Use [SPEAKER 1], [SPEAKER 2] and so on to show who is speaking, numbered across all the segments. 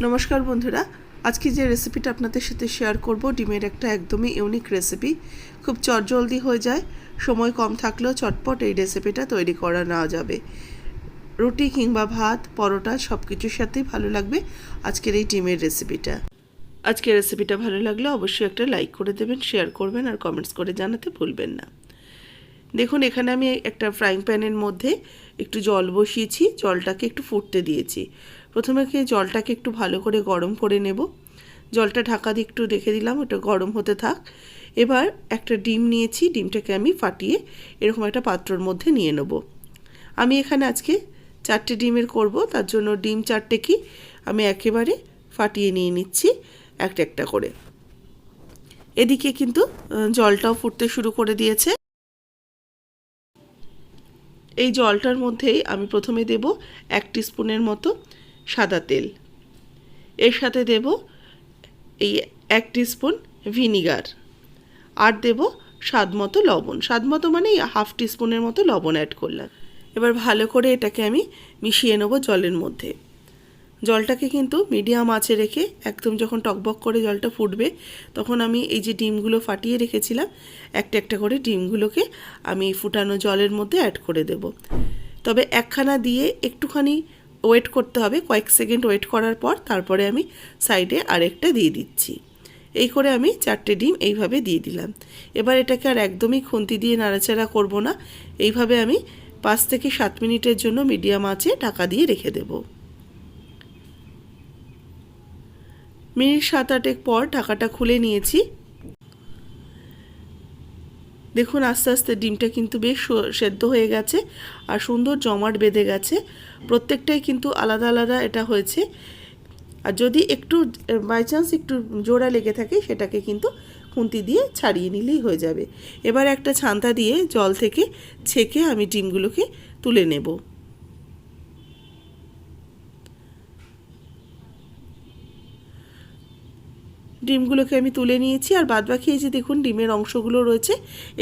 [SPEAKER 1] নমস্কার বন্ধুরা, আজকে যে রেসিপিটা আপনাদের সাথে শেয়ার করব, ডিমের একটা একদমই ইউনিক রেসিপি খুব চটজলদি হয়ে যায়, সময় কম থাকলেও চটপট এই রেসিপিটা তৈরি করা না যাবে। রুটি কিংবা ভাত, পরোটা সব কিছুর সাথেই ভালো লাগবে আজকের এই ডিমের রেসিপিটা আজকের রেসিপিটা ভালো লাগলে অবশ্যই একটা লাইক করে দেবেন শেয়ার করবেন আর কমেন্টস করে জানাতে ভুলবেন না। দেখুন, এখানে আমি একটা ফ্রাইং প্যানের মধ্যে একটু জল বসিয়েছি, জলটাকে একটু ফুটতে দিয়েছি। প্রথমে কি জলটাকে একটু ভালো করে গরম করে নেব? জলটা ঢাকা দিয়ে একটু রেখে দিলাম, ওটা গরম হতে থাক। এবার একটা ডিম নিয়েছি, ডিমটাকে আমি ফাটিয়ে এরকম একটা পাত্রর মধ্যে নিয়ে নেব। আমি এখানে আজকে চারটে ডিমের করব, তার জন্য ডিম চারটে কি আমি একেবারে ফাটিয়ে নিয়ে নিচ্ছি একটা একটা করে। এদিকে কিন্তু জলটাও ফুটতে শুরু করে দিয়েছে। এই জলটার মধ্যেই আমি প্রথমে দেব এক স্পুনের মতো সাদা তেল। এর সাথে দেব এই এক স্পুন ভিনিগার। আর দেব স্বাদ মতো লবণ। স্বাদ মতো মানে হাফ স্পুনের মতো লবণ অ্যাড করলাম। এবার ভালো করে এটাকে আমি মিশিয়ে নেব জলের মধ্যে। জলটাকে কিন্তু মিডিয়াম আঁচে রেখে একদম যখন টকবক করে জলটা ফুটবে, তখন আমি এই যে ডিমগুলো ফাটিয়ে রেখেছিলাম, একটা একটা করে ডিমগুলোকে আমি ফুটানো জলের মধ্যে অ্যাড করে দেব। তবে একখানা দিয়ে একটুখানি ওয়েট করতে হবে, কয়েক সেকেন্ড ওয়েট করার পর তারপরে আমি সাইডে আরেকটা দিয়ে দিচ্ছি। এই করে আমি চারটে ডিম এইভাবে দিয়ে দিলাম। এবার এটাকে আর একদমই খুন্তি দিয়ে নাড়াচাড়া করব না। এইভাবে আমি পাঁচ থেকে সাত মিনিটের জন্য মিডিয়াম আঁচে ঢাকা দিয়ে রেখে দেবো। মিনিট সাত আটেক পর ঢাকাটা খুলে নিয়েছি। দেখুন আস্তে আস্তে ডিমটা কিন্তু বেশ সেদ্ধ হয়ে গেছে আর সুন্দর জমাট বেঁধে গেছে। প্রত্যেকটাই কিন্তু আলাদা আলাদা এটা হয়েছে। আর যদি একটু বাই চান্স একটু জোড়া লেগে থাকে, সেটাকে কিন্তু খুন্তি দিয়ে ছাড়িয়ে নিলেই হয়ে যাবে। এবার একটা ছান্তা দিয়ে জল থেকে ছেঁকে আমি ডিমগুলোকে তুলে নেব। ডিমগুলোকে আমি তুলে নিয়েছি আর বাদ বাকি এই যে দেখুন ডিমের অংশগুলো রয়েছে,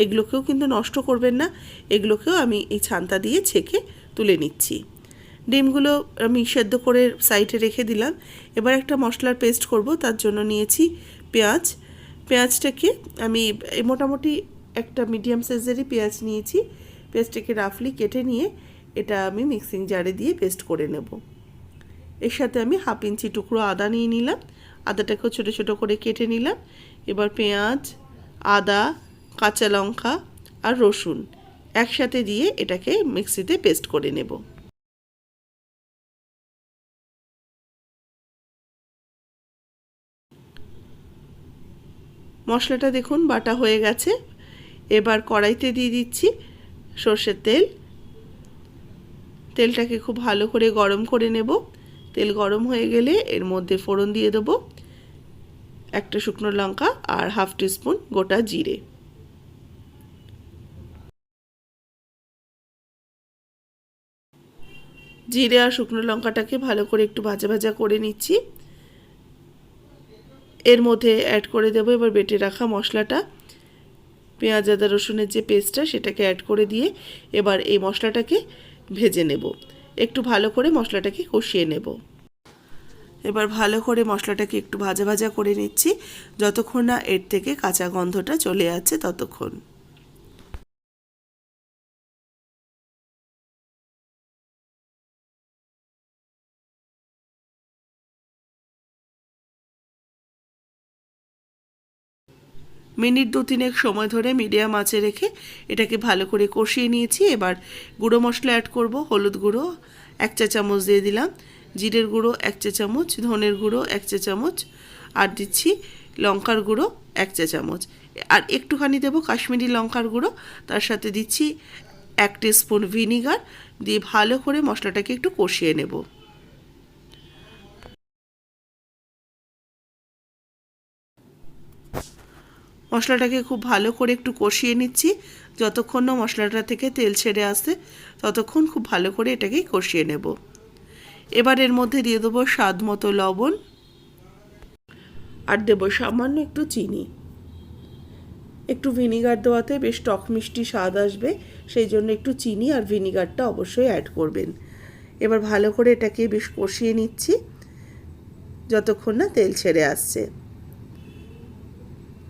[SPEAKER 1] এগুলোকেও কিন্তু নষ্ট করবেন না। এগুলোকেও আমি এই ছান্তা দিয়ে ছেঁকে তুলে নিচ্ছি। ডিমগুলো আমি সেদ্ধ করে সাইডে রেখে দিলাম। এবার একটা মশলার পেস্ট করব, তার জন্য নিয়েছি পেঁয়াজ। পেঁয়াজটাকে আমি মোটামুটি একটা মিডিয়াম সাইজেরই পেঁয়াজ নিয়েছি। পেঁয়াজটাকে রাফলি কেটে নিয়ে এটা আমি মিক্সিং জারে দিয়ে পেস্ট করে নেব। এর সাথে আমি হাফ ইঞ্চি টুকরো আদা নিয়ে নিলাম। আদাটাকেও ছোটো ছোটো করে কেটে নিলাম। এবার পেঁয়াজ, আদা, কাঁচা লঙ্কা আর রসুন একসাথে দিয়ে এটাকে মিক্সিতে পেস্ট করে নেব। মশলাটা দেখুন বাটা হয়ে গেছে। এবার কড়াইতে দিয়ে দিচ্ছি সর্ষের তেল। তেলটাকে খুব ভালো করে গরম করে নেব। তেল গরম হয়ে গেলে এর মধ্যে ফোড়ন দিয়ে দেবো একটা শুকনো লঙ্কা আর হাফ টিস্পুন গোটা জিরে। জিরে আর শুকনো লঙ্কাটাকে ভালো করে একটু ভাজা ভাজা করে নিচ্ছি। এর মধ্যে অ্যাড করে দেবো এবার বেটে রাখা মশলাটা। পেঁয়াজ, আদা, রসুনের যে পেস্টটা সেটাকে অ্যাড করে দিয়ে এবার এই মশলাটাকে ভেজে নেব। একটু ভালো করে মশলাটাকে কষিয়ে নেব। এবার ভালো করে মশলাটাকে একটু ভাজা ভাজা করে নিচ্ছি। যতক্ষণ না এর থেকে কাঁচা গন্ধটা চলে যাচ্ছে ততক্ষণ। মিনিট দু তিনেক সময় ধরে মিডিয়াম আঁচে রেখে এটাকে ভালো করে কষিয়ে নিয়েছি। এবার গুঁড়ো মশলা অ্যাড করব, হলুদ গুঁড়ো, এক চা চামচ দিয়ে দিলাম। জিরের গুঁড়ো, এক চা চামচ। ধনের গুঁড়ো, এক চা চামচ। আর দিচ্ছি লঙ্কার গুঁড়ো, এক চা চামচ। আর একটুখানি দেবো কাশ্মীরি লঙ্কার গুঁড়ো। তার সাথে দিচ্ছি এক স্পুন ভিনিগার। দিয়ে ভালো করে মশলাটাকে একটু কষিয়ে নেব। মশলাটাকে খুব ভালো করে একটু কষিয়ে নিচ্ছি। যতক্ষণ না মশলাটা থেকে তেল ছেড়ে আসে, ততক্ষণ খুব ভালো করে এটাকে কষিয়ে নেব। এবার এর মধ্যে দিয়ে দেবো স্বাদ মতো লবণ আর দেবো সামান্য একটু চিনি। একটু ভিনিগার দেওয়াতে বেশ টক মিষ্টি স্বাদ আসবে, সেই জন্য একটু চিনি আর ভিনিগারটা অবশ্যই অ্যাড করবেন। এবার ভালো করে এটাকে বেশ কষিয়ে নিচ্ছি, যতক্ষণ না তেল ছেড়ে আসছে।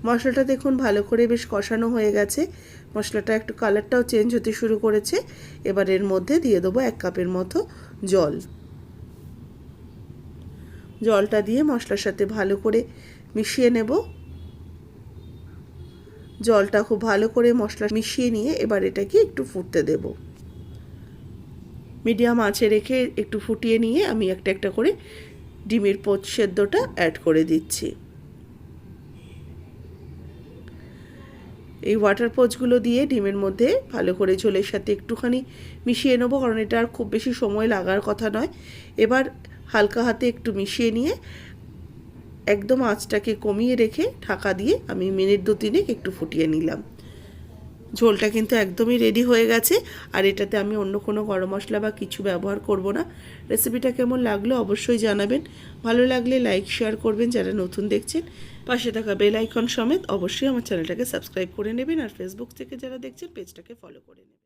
[SPEAKER 1] মশলাটা দেখুন ভালো করে বেশ কষানো হয়ে গেছে। মশলাটা একটু কালারটাও চেঞ্জ হতে শুরু করেছে। এবার এর মধ্যে দিয়ে দেবো এক কাপের মতো জল। জলটা দিয়ে মশলার সাথে ভালো করে মিশিয়ে নেব। জলটা খুব ভালো করে মশলা মিশিয়ে নিয়ে এবার এটাকে একটু ফুটতে দেব। মিডিয়াম আঁচে রেখে একটু ফুটিয়ে নিয়ে আমি একটা একটা করে ডিমের পোচ সেদ্ধটা অ্যাড করে দিচ্ছি। এই ওয়াটার পোচগুলো দিয়ে ডিমের মধ্যে ভালো করে ঝোলের সাথে একটুখানি মিশিয়ে নেব, কারণ এটা আর খুব বেশি সময় লাগার কথা নয়। এবার হালকা হাতে একটু মিশিয়ে নিয়ে একদম আঁচটাকে কমিয়ে রেখে ঢাকা দিয়ে আমি মিনিট দু তিনেক একটু ফুটিয়ে নিলাম। ঝোলটা কিন্তু একদমই রেডি হয়ে গেছে। আর এটাতে আমি অন্য কোনো গরম মশলা বা কিছু ব্যবহার করব না। রেসিপিটা কেমন লাগল অবশ্যই জানাবেন। ভালো লাগলে লাইক শেয়ার করবেন যারা নতুন দেখছেন। পাশে থাকা বেল আইকন সমেত অবশ্যই আমার চ্যানেলটাকে সাবস্ক্রাইব করে নেবেন। আর ফেসবুক থেকে যারা দেখছেন পেজটাকে ফলো করে নেবেন।